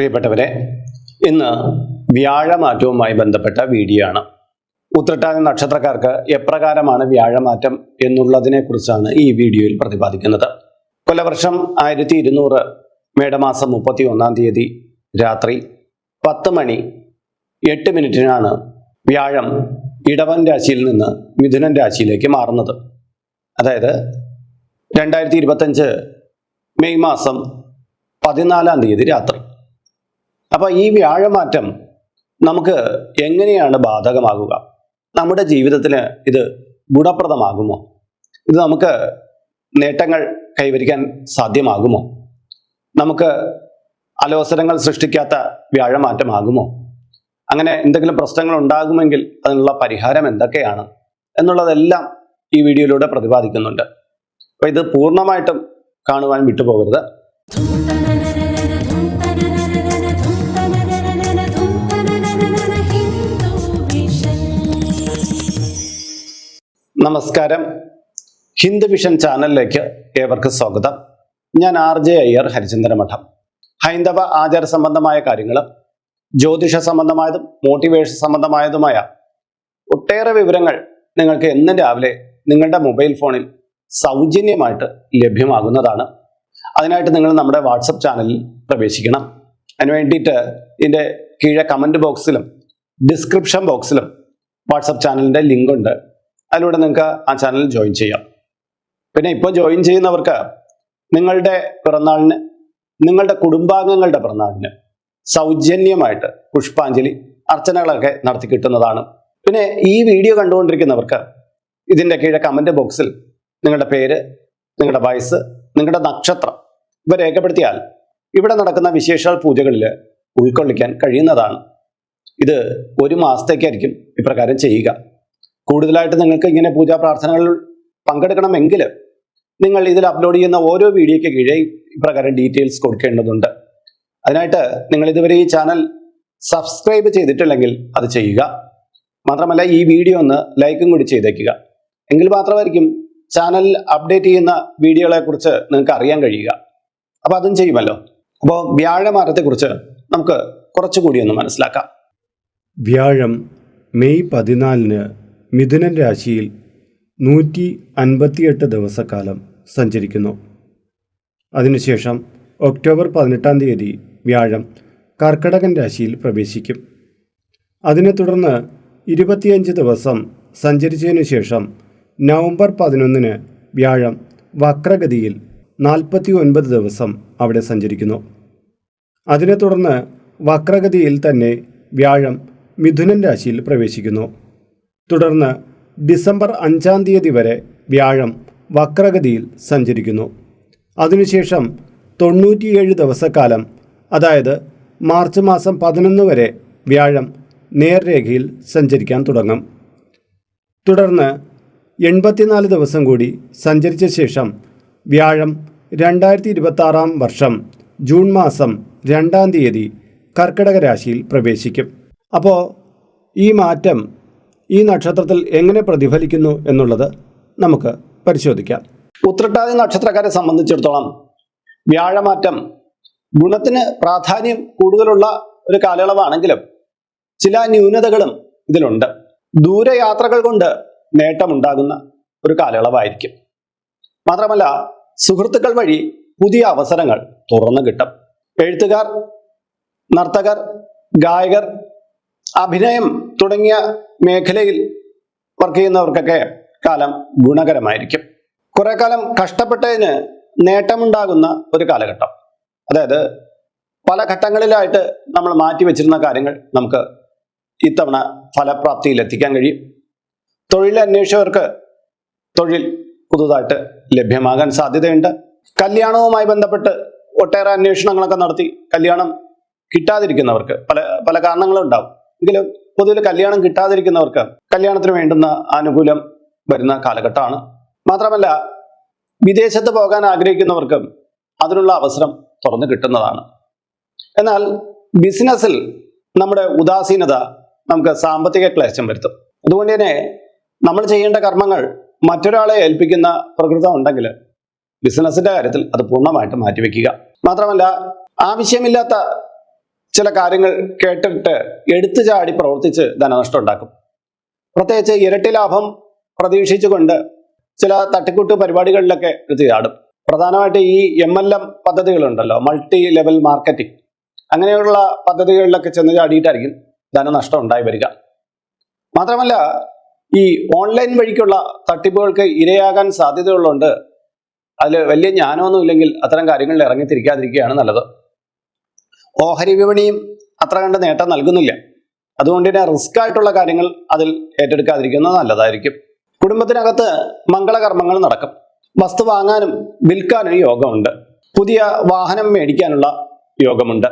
പ്രിയപ്പെട്ടവരെ ഇന്ന് വ്യാഴമാറ്റവുമായി ബന്ധപ്പെട്ട വീഡിയോ ആണ്. ഉത്രട്ടാതി നക്ഷത്രക്കാർക്ക് എപ്രകാരമാണ് വ്യാഴമാറ്റം എന്നുള്ളതിനെ കുറിച്ചാണ് ഈ വീഡിയോയിൽ പ്രതിപാദിക്കുന്നത്. കൊല്ലവർഷം ആയിരത്തി ഇരുന്നൂറ് മേടമാസം മുപ്പത്തി ഒന്നാം തീയതി രാത്രി പത്ത് മണി എട്ട് മിനിറ്റിനാണ് വ്യാഴം ഇടവൻ രാശിയിൽ നിന്ന് മിഥുനൻ രാശിയിലേക്ക് മാറുന്നത്. അതായത് രണ്ടായിരത്തി ഇരുപത്തഞ്ച് മെയ് മാസം പതിനാലാം തീയതി രാത്രി അപ്പൊ ഈ വ്യാഴമാറ്റം നമുക്ക് എങ്ങനെയാണ് ബാധകമാകുക? നമ്മുടെ ജീവിതത്തിന് ഇത് ഗുണപ്രദമാകുമോ? ഇത് നമുക്ക് നേട്ടങ്ങൾ കൈവരിക്കാൻ സാധ്യമാകുമോ? നമുക്ക് അലോസരങ്ങൾ സൃഷ്ടിക്കാത്ത വ്യാഴമാറ്റമാകുമോ? അങ്ങനെ എന്തെങ്കിലും പ്രശ്നങ്ങൾ ഉണ്ടാകുമെങ്കിൽ അതിനുള്ള പരിഹാരം എന്തൊക്കെയാണ്? എന്നുള്ളതെല്ലാം ഈ വീഡിയോയിലൂടെ പ്രതിപാദിക്കുന്നുണ്ട്. അപ്പൊ ഇത് പൂർണമായിട്ടും കാണുവാൻ വിട്ടുപോകരുത്. നമസ്കാരം. ഹിന്ദു വിഷൻ ചാനലിലേക്ക് ഏവർക്കും സ്വാഗതം. ഞാൻ ആർ ജെ അയ്യർ ഹരിചന്ദ്ര മഠം. ഹൈന്ദവ ആചാര സംബന്ധമായ കാര്യങ്ങൾ ജ്യോതിഷ സംബന്ധമായതും മോട്ടിവേഷൻ സംബന്ധമായതുമായ ഒട്ടേറെ വിവരങ്ങൾ നിങ്ങൾക്ക് എന്നും രാവിലെ നിങ്ങളുടെ മൊബൈൽ ഫോണിൽ സൗജന്യമായിട്ട് ലഭ്യമാകുന്നതാണ്. അതിനായിട്ട് നിങ്ങൾ നമ്മുടെ വാട്സപ്പ് ചാനലിൽ പ്രവേശിക്കണം. അതിന് വേണ്ടിയിട്ട് ഇതിന്റെ കീഴെ കമന്റ് ബോക്സിലും ഡിസ്ക്രിപ്ഷൻ ബോക്സിലും വാട്സപ്പ് ചാനലിന്റെ ലിങ്ക് ഉണ്ട്. അതിലൂടെ നിങ്ങൾക്ക് ആ ചാനൽ ജോയിൻ ചെയ്യാം. പിന്നെ ഇപ്പോൾ ജോയിൻ ചെയ്യുന്നവർക്ക് നിങ്ങളുടെ പിറന്നാളിന് നിങ്ങളുടെ കുടുംബാംഗങ്ങളുടെ പിറന്നാളിന് സൗജന്യമായിട്ട് പുഷ്പാഞ്ജലി അർച്ചനകളൊക്കെ നടത്തി കിട്ടുന്നതാണ്. പിന്നെ ഈ വീഡിയോ കണ്ടുകൊണ്ടിരിക്കുന്നവർക്ക് ഇതിന്റെ കീഴെ കമന്റ് ബോക്സിൽ നിങ്ങളുടെ പേര് നിങ്ങളുടെ വയസ്സ് നിങ്ങളുടെ നക്ഷത്രം ഇവ രേഖപ്പെടുത്തിയാൽ ഇവിടെ നടക്കുന്ന വിശേഷാൽ പൂജകളിൽ ഉൾക്കൊള്ളിക്കാൻ കഴിയുന്നതാണ്. ഇത് ഒരു മാസത്തേക്കായിരിക്കും ഇപ്രകാരം ചെയ്യുക. കൂടുതലായിട്ട് നിങ്ങൾക്ക് ഇങ്ങനെ പൂജാ പ്രാർത്ഥനകളിൽ പങ്കെടുക്കണമെങ്കിൽ നിങ്ങൾ ഇതിൽ അപ്ലോഡ് ചെയ്യുന്ന ഓരോ വീഡിയോയ്ക്ക് കീഴേ ഇപ്രകാരം ഡീറ്റെയിൽസ് കൊടുക്കേണ്ടതുണ്ട്. അതിനായിട്ട് നിങ്ങൾ ഇതുവരെ ഈ ചാനൽ സബ്സ്ക്രൈബ് ചെയ്തിട്ടില്ലെങ്കിൽ അത് ചെയ്യുക. മാത്രമല്ല ഈ വീഡിയോ ഒന്ന് ലൈക്കും കൂടി ചെയ്തേക്കുക. എങ്കിൽ മാത്രമായിരിക്കും ചാനൽ അപ്ഡേറ്റ് ചെയ്യുന്ന വീഡിയോകളെ കുറിച്ച് നിങ്ങൾക്ക് അറിയാൻ കഴിയുക. അപ്പോൾ അതും ചെയ്യുമല്ലോ. അപ്പോൾ വ്യാഴമാരത്തെക്കുറിച്ച് നമുക്ക് കുറച്ചുകൂടി ഒന്ന് മനസ്സിലാക്കാം. വ്യാഴം മെയ് പതിനാലിന് മിഥുനൻ രാശിയിൽ നൂറ്റി അൻപത്തിയെട്ട് ദിവസക്കാലം സഞ്ചരിക്കുന്നു. അതിനുശേഷം ഒക്ടോബർ പതിനെട്ടാം തീയതി വ്യാഴം കർക്കടകൻ രാശിയിൽ പ്രവേശിക്കും. അതിനെ തുടർന്ന് ഇരുപത്തിയഞ്ച് ദിവസം സഞ്ചരിച്ചതിനു ശേഷം നവംബർ പതിനൊന്നിന് വ്യാഴം വക്രഗതിയിൽ നാൽപ്പത്തി ഒൻപത് ദിവസം അവിടെ സഞ്ചരിക്കുന്നു. അതിനെ തുടർന്ന് വക്രഗതിയിൽ തന്നെ വ്യാഴം മിഥുനൻ രാശിയിൽ പ്രവേശിക്കുന്നു. തുടർന്ന് ഡിസംബർ അഞ്ചാം തീയതി വരെ വ്യാഴം വക്രഗതിയിൽ സഞ്ചരിക്കുന്നു. അതിനുശേഷം തൊണ്ണൂറ്റിയേഴ് ദിവസക്കാലം അതായത് മാർച്ച് മാസം പതിനൊന്ന് വരെ വ്യാഴം നേർരേഖയിൽ സഞ്ചരിക്കാൻ തുടങ്ങും. തുടർന്ന് എൺപത്തിനാല് ദിവസം കൂടി സഞ്ചരിച്ച ശേഷം വ്യാഴം രണ്ടായിരത്തി ഇരുപത്താറാം വർഷം ജൂൺ മാസം രണ്ടാം തീയതി കർക്കിടക രാശിയിൽ പ്രവേശിക്കും. അപ്പോൾ ഈ മാറ്റം ഈ നക്ഷത്രത്തിൽ എങ്ങനെ പ്രതിഫലിക്കുന്നു എന്നുള്ളത് നമുക്ക് പരിശോധിക്കാം. ഉത്രട്ടാതി നക്ഷത്രക്കാരെ സംബന്ധിച്ചിടത്തോളം വ്യാഴമാറ്റം ഗുണത്തിന് പ്രാധാന്യം കൂടുതലുള്ള ഒരു കാലയളവാണെങ്കിലും ചില ന്യൂനതകളും ഇതിലുണ്ട്. ദൂരയാത്രകൾ കൊണ്ട് നേട്ടമുണ്ടാകുന്ന ഒരു കാലയളവായിരിക്കും. മാത്രമല്ല സുഹൃത്തുക്കൾ വഴി പുതിയ അവസരങ്ങൾ തുറന്നു കിട്ടും. എഴുത്തുകാർ നർത്തകർ ഗായകർ അഭിനയം തുടങ്ങിയ മേഖലയിൽ വർക്ക് ചെയ്യുന്നവർക്കൊക്കെ കാലം ഗുണകരമായിരിക്കും. കുറെ കാലം കഷ്ടപ്പെട്ടതിന് നേട്ടമുണ്ടാകുന്ന ഒരു കാലഘട്ടം. അതായത് പല ഘട്ടങ്ങളിലായിട്ട് നമ്മൾ മാറ്റി വെച്ചിരുന്ന കാര്യങ്ങൾ നമുക്ക് ഇത്തവണ ഫലപ്രാപ്തിയിൽ എത്തിക്കാൻ കഴിയും. തൊഴിൽ അന്വേഷകർക്ക് തൊഴിൽ പുതുതായിട്ട് ലഭ്യമാകാൻ സാധ്യതയുണ്ട്. കല്യാണവുമായി ബന്ധപ്പെട്ട് ഒട്ടേറെ അന്വേഷണങ്ങളൊക്കെ നടത്തി കല്യാണം കിട്ടാതിരിക്കുന്നവർക്ക് പല പല കാരണങ്ങളും ഉണ്ടാവും എങ്കിലും പൊതുവിൽ കല്യാണം കിട്ടാതിരിക്കുന്നവർക്ക് കല്യാണത്തിന് വേണ്ടുന്ന ആനുകൂല്യം വരുന്ന കാലഘട്ടമാണ്. മാത്രമല്ല വിദേശത്ത് പോകാൻ ആഗ്രഹിക്കുന്നവർക്കും അതിനുള്ള അവസരം തുറന്നു കിട്ടുന്നതാണ്. എന്നാൽ ബിസിനസ്സിൽ നമ്മുടെ ഉദാസീനത നമുക്ക് സാമ്പത്തിക ക്ലേശം വരുത്തും. അതുകൊണ്ട് തന്നെ നമ്മൾ ചെയ്യേണ്ട കർമ്മങ്ങൾ മറ്റൊരാളെ ഏൽപ്പിക്കുന്ന പ്രകൃതം ഉണ്ടെങ്കിൽ ബിസിനസിന്റെ കാര്യത്തിൽ അത് പൂർണമായിട്ട് മാറ്റിവെക്കുക. മാത്രമല്ല ആവശ്യമില്ലാത്ത ചില കാര്യങ്ങൾ കേട്ടിട്ട് എടുത്തു ചാടി പ്രവർത്തിച്ച് ധനനഷ്ടം ഉണ്ടാക്കും. പ്രത്യേകിച്ച് ഇരട്ടി ലാഭം പ്രതീക്ഷിച്ചുകൊണ്ട് ചില തട്ടിക്കൂട്ട് പരിപാടികളിലൊക്കെ എടുത്തു ചാടും. പ്രധാനമായിട്ട് ഈ എം എൽ എം പദ്ധതികളുണ്ടല്ലോ മൾട്ടി ലെവൽ മാർക്കറ്റിംഗ് അങ്ങനെയുള്ള പദ്ധതികളിലൊക്കെ ചെന്ന് ചാടിയിട്ടായിരിക്കും ധനനഷ്ടം ഉണ്ടായി വരിക. മാത്രമല്ല ഈ ഓൺലൈൻ വഴിക്കുള്ള തട്ടിപ്പുകൾക്ക് ഇരയാകാൻ സാധ്യതയുള്ളതുകൊണ്ട് അതിൽ വലിയ ജ്ഞാനമൊന്നും ഇല്ലെങ്കിൽ അത്തരം കാര്യങ്ങളിൽ ഇറങ്ങിത്തിരിക്കാതിരിക്കുകയാണ് നല്ലത്. ഓഹരി വിപണിയും അത്ര കണ്ട് നേട്ടം നൽകുന്നില്ല. അതുകൊണ്ട് തന്നെ റിസ്ക് ആയിട്ടുള്ള കാര്യങ്ങൾ അതിൽ ഏറ്റെടുക്കാതിരിക്കുന്നത് നല്ലതായിരിക്കും. കുടുംബത്തിനകത്ത് മംഗളകർമ്മങ്ങൾ നടക്കും. വസ്തു വാങ്ങാനും വിൽക്കാനും യോഗമുണ്ട്. പുതിയ വാഹനം മേടിക്കാനുള്ള യോഗമുണ്ട്.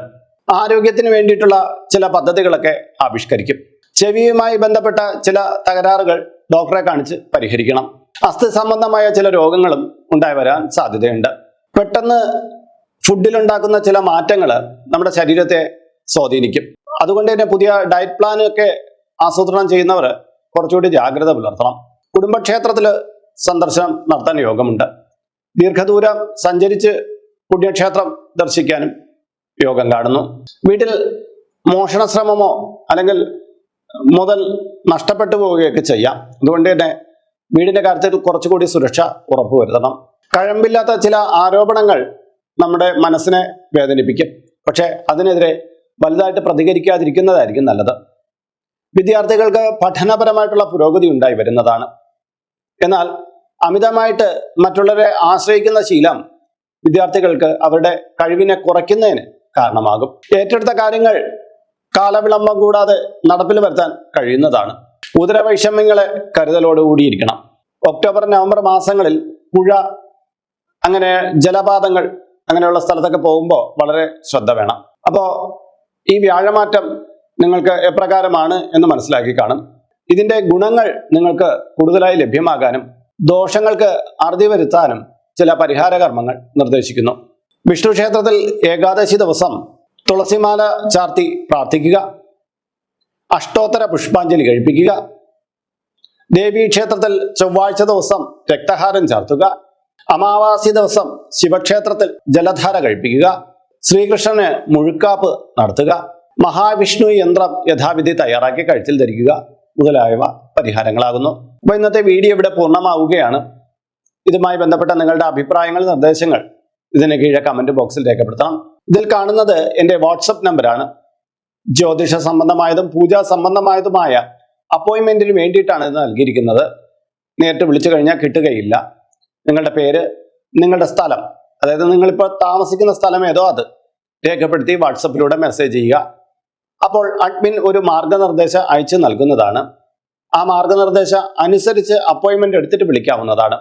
ആരോഗ്യത്തിന് വേണ്ടിയിട്ടുള്ള ചില പദ്ധതികളൊക്കെ ആവിഷ്കരിക്കും. ചെവിയുമായി ബന്ധപ്പെട്ട ചില തകരാറുകൾ ഡോക്ടറെ കാണിച്ച് പരിഹരിക്കണം. അസ്ഥി സംബന്ധമായ ചില രോഗങ്ങളും ഉണ്ടായി വരാൻ സാധ്യതയുണ്ട്. പെട്ടെന്ന് ഫുഡിലുണ്ടാക്കുന്ന ചില മാറ്റങ്ങൾ നമ്മുടെ ശരീരത്തെ സ്വാധീനിക്കും. അതുകൊണ്ട് തന്നെ പുതിയ ഡയറ്റ് പ്ലാൻ ഒക്കെ ആസൂത്രണം ചെയ്യുന്നവർ കുറച്ചുകൂടി ജാഗ്രത പുലർത്തണം. കുടുംബക്ഷേത്രത്തിൽ സന്ദർശനം നടത്താൻ യോഗമുണ്ട്. ദീർഘദൂരം സഞ്ചരിച്ച് പുണ്യക്ഷേത്രം ദർശിക്കാനും യോഗം കാണുന്നു. വീട്ടിൽ മോഷണ ശ്രമമോ അല്ലെങ്കിൽ മുതൽ നഷ്ടപ്പെട്ടു പോവുകയൊക്കെ ചെയ്യാം. അതുകൊണ്ട് തന്നെ വീടിന്റെ കാര്യത്തിൽ കുറച്ചുകൂടി സുരക്ഷ ഉറപ്പുവരുത്തണം. കഴമ്പില്ലാത്ത ചില ആരോപണങ്ങൾ നമ്മുടെ മനസ്സിനെ വേദനിപ്പിക്കും. പക്ഷെ അതിനെതിരെ വലുതായിട്ട് പ്രതികരിക്കാതിരിക്കുന്നതായിരിക്കും നല്ലത്. വിദ്യാർത്ഥികൾക്ക് പഠനപരമായിട്ടുള്ള പുരോഗതി ഉണ്ടായി വരുന്നതാണ്. എന്നാൽ അമിതമായിട്ട് മറ്റുള്ളവരെ ആശ്രയിക്കുന്ന ശീലം വിദ്യാർത്ഥികൾക്ക് അവരുടെ കഴിവിനെ കുറയ്ക്കുന്നതിന് കാരണമാകും. ഏറ്റെടുത്ത കാര്യങ്ങൾ കാലവിളംബം കൂടാതെ നടപ്പിൽ വരുത്താൻ കഴിയുന്നതാണ്. ഉദരവൈഷമ്യങ്ങളെ കരുതലോടുകൂടിയിരിക്കണം ഒക്ടോബർ നവംബർ മാസങ്ങളിൽ പുഴ അങ്ങനെ ജലപാതങ്ങൾ അങ്ങനെയുള്ള സ്ഥലത്തൊക്കെ പോകുമ്പോൾ വളരെ ശ്രദ്ധ വേണം. അപ്പോൾ ഈ വ്യാഴമാറ്റം നിങ്ങൾക്ക് എപ്രകാരമാണ് എന്ന് മനസ്സിലാക്കി കാണും. ഇതിന്റെ ഗുണങ്ങൾ നിങ്ങൾക്ക് കൂടുതലായി ലഭ്യമാകാനും ദോഷങ്ങൾക്ക് അറുതി വരുത്താനും ചില പരിഹാര കർമ്മങ്ങൾ നിർദ്ദേശിക്കുന്നു. വിഷ്ണു ക്ഷേത്രത്തിൽ ഏകാദശി ദിവസം തുളസിമാല ചാർത്തി പ്രാർത്ഥിക്കുക. അഷ്ടോത്തര പുഷ്പാഞ്ജലി കഴിപ്പിക്കുക. ദേവീ ക്ഷേത്രത്തിൽ ചൊവ്വാഴ്ച ദിവസം രക്തഹാരം ചാർത്തുക. അമാവാസി ദിവസം ശിവക്ഷേത്രത്തിൽ ജലധാര കഴിപ്പിക്കുക. ശ്രീകൃഷ്ണന് മുഴുക്കാപ്പ് നടത്തുക. മഹാവിഷ്ണു യന്ത്രം യഥാവിധി തയ്യാറാക്കി കഴുത്തിൽ ധരിക്കുക. മുതലായവ പരിഹാരങ്ങളാകുന്നു. അപ്പൊ ഇന്നത്തെ വീഡിയോ ഇവിടെ പൂർണമാവുകയാണ്. ഇതുമായി ബന്ധപ്പെട്ട നിങ്ങളുടെ അഭിപ്രായങ്ങൾ നിർദ്ദേശങ്ങൾ ഇതിന് കീഴെ കമന്റ് ബോക്സിൽ രേഖപ്പെടുത്തണം. ഇതിൽ കാണുന്നത് എന്റെ വാട്സപ്പ് നമ്പറാണ്. ജ്യോതിഷ സംബന്ധമായതും പൂജാ സംബന്ധമായതുമായ അപ്പോയിൻമെന്റിന് വേണ്ടിയിട്ടാണ് ഇത് നൽകിയിരിക്കുന്നത്. നേരിട്ട് വിളിച്ചു കഴിഞ്ഞാൽ കിട്ടുകയില്ല. നിങ്ങളുടെ പേര് നിങ്ങളുടെ സ്ഥലം. അതായത് നിങ്ങളിപ്പോൾ താമസിക്കുന്ന സ്ഥലം ഏതോ അത്. രേഖപ്പെടുത്തി വാട്സപ്പിലൂടെ മെസ്സേജ് ചെയ്യുക. അപ്പോൾ അഡ്മിൻ ഒരു മാർഗനിർദ്ദേശം അയച്ചു നൽകുന്നതാണ്. ആ മാർഗനിർദ്ദേശം അനുസരിച്ച് അപ്പോയിൻമെന്റ് എടുത്തിട്ട് വിളിക്കാവുന്നതാണ്.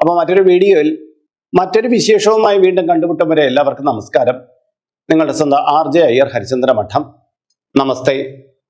അപ്പോൾ മറ്റൊരു വീഡിയോയിൽ മറ്റൊരു വിശേഷവുമായി വീണ്ടും കണ്ടുമുട്ടും വരെ എല്ലാവർക്കും നമസ്കാരം. നിങ്ങളുടെ സ്വന്തം ആർ ജെ അയ്യർ ഹരിചന്ദ്ര മഠം നമസ്തേ.